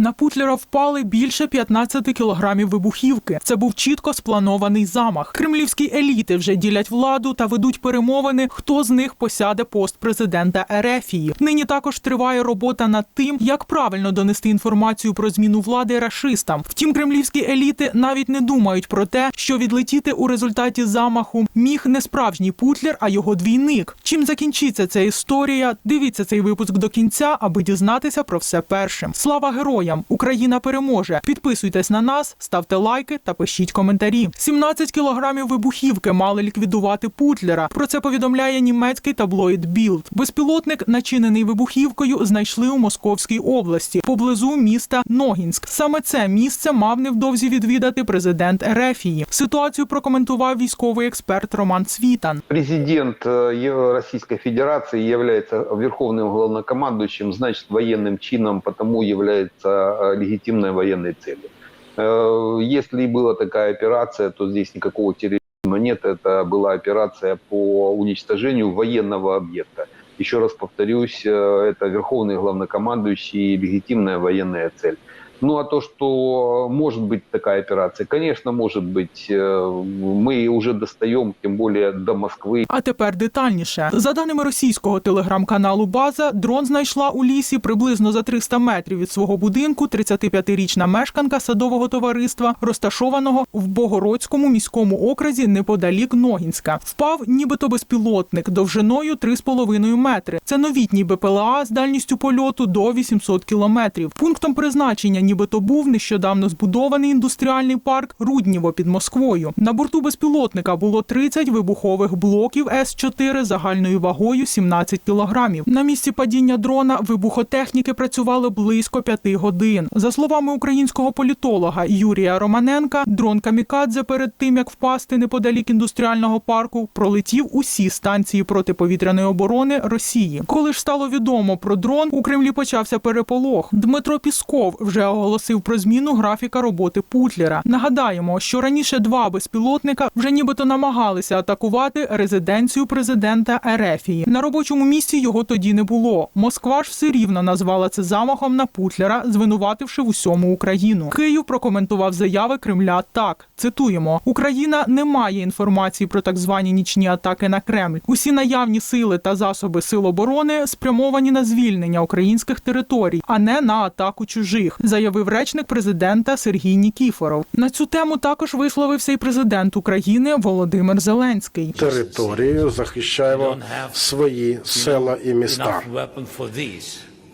На Путлера впали більше 15 кілограмів вибухівки. Це був чітко спланований замах. Кремлівські еліти вже ділять владу та ведуть перемовини, хто з них посяде пост президента Ерефії. Нині також триває робота над тим, як правильно донести інформацію про зміну влади рашистам. Втім, кремлівські еліти навіть не думають про те, що відлетіти у результаті замаху міг не справжній Путлер, а його двійник. Чим закінчиться ця історія? Дивіться цей випуск до кінця, аби дізнатися про все першим. Слава героям! Україна переможе! Підписуйтесь на нас, ставте лайки та пишіть коментарі. 17 кілограмів вибухівки мали ліквідувати Путлера. Про це повідомляє німецький таблоїд Білд. Безпілотник, начинений вибухівкою, знайшли у Московській області поблизу міста Ногінськ. Саме це місце мав невдовзі відвідати президент Ерефії. Ситуацію прокоментував військовий експерт Роман Цвітан. Президент э, Е- Российской Федерации является верховным главнокомандующим, значит военным чином, потому является э, легитимной военной целью. Э, Если и была такая операция, то здесь никакого терроризма нет. Это была операция по уничтожению военного объекта. Еще раз повторюсь, э, это верховный главнокомандующий и легитимная военная цель. Ну а то, что может быть такая операция, конечно, может быть. Э, Мы уже достаем, тем более до Москвы. А тепер детальніше. За даними російського телеграм-каналу База, дрон знайшла у лісі приблизно за 300 метрів від свого будинку 35-річна мешканка садового товариства, розташованого в Богородському міському окрузі неподалік Ногінська. Впав нібито безпілотник довжиною 3,5 метри. Це новітній БПЛА з дальністю польоту до 800 кілометрів. Пунктом призначення нібито був нещодавно збудований індустріальний парк Рудніво під Москвою. На борту безпілотника було 30 вибухових блоків С-4 загальною вагою 17 кілограмів. На місці падіння дрона вибухотехніки працювали близько п'яти годин. За словами українського політолога Юрія Романенка, дрон Камікадзе перед тим як впасти неподалік індустріального парку, пролетів усі станції протиповітряної оборони Росії. Коли ж стало відомо про дрон, у Кремлі почався переполох. Дмитро Пісков вже оголосив про зміну графіка роботи Путлера. Нагадаємо, що раніше два безпілотника вже нібито намагалися атакувати резиденцію президента Ерефії. На робочому місці його тоді не було. Москва ж все рівно назвала це замахом на Путлера, звинувативши в усьому Україну. Київ прокоментував заяви Кремля так. Цитуємо: Україна не має інформації про так звані нічні атаки на Кремль. Усі наявні сили та засоби сил оборони спрямовані на звільнення українських територій, а не на атаку чужих, заявив речник президента Сергій Нікіфоров. На цю тему також висловився і президент України Володимир Зеленський. територію, захищаємо свої села і міста.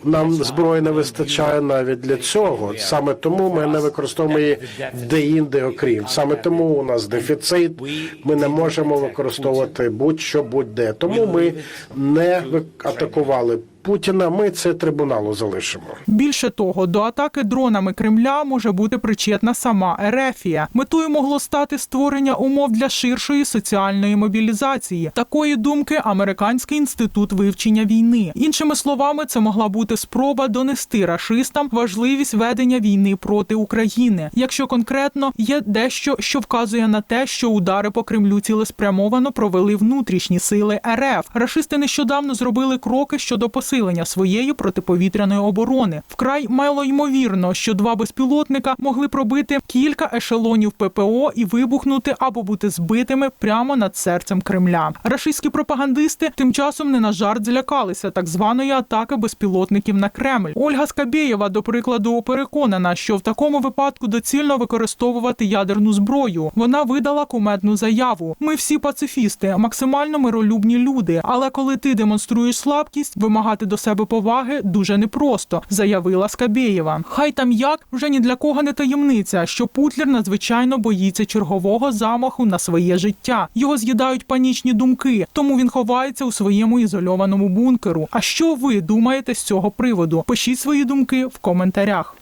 Нам зброї не вистачає навіть для цього. Саме тому ми не використовуємо її де-інде, окрім саме тому у нас дефіцит. Ми не можемо використовувати будь-що будь-де. Тому ми не ви- атакували Путіна. Ми це трибуналу залишимо. Більше того, до атаки дронами Кремля може бути причетна сама Ерефія. Метою могло стати створення умов для ширшої соціальної мобілізації. Такої думки Американський інститут вивчення війни. Іншими словами, це могла бути спроба донести рашистам важливість ведення війни проти України. Якщо конкретно є дещо, що вказує на те, що удари по Кремлю цілеспрямовано провели внутрішні сили РФ. Рашисти нещодавно зробили кроки щодо посилення своєї протиповітряної оборони. Вкрай малоймовірно, що два безпілотника могли пробити кілька ешелонів ППО і вибухнути або бути збитими прямо над серцем Кремля. Рашистські пропагандисти тим часом не на жарт злякалися так званої атаки безпілотників на Кремль. Ольга Скабєєва, до прикладу, переконана, що в такому випадку доцільно використовувати ядерну зброю. Вона видала кумедну заяву: ми всі пацифісти, максимально миролюбні люди. Але коли ти демонструєш слабкість, вимагати до себе поваги дуже непросто, заявила Скабєєва. Хай там як вже ні для кого не таємниця, що Путлер надзвичайно боїться чергового замаху на своє життя. Його з'їдають панічні думки, тому він ховається у своєму ізольованому бункеру. А що ви думаєте з цього приводу? Пишіть свої думки в коментарях.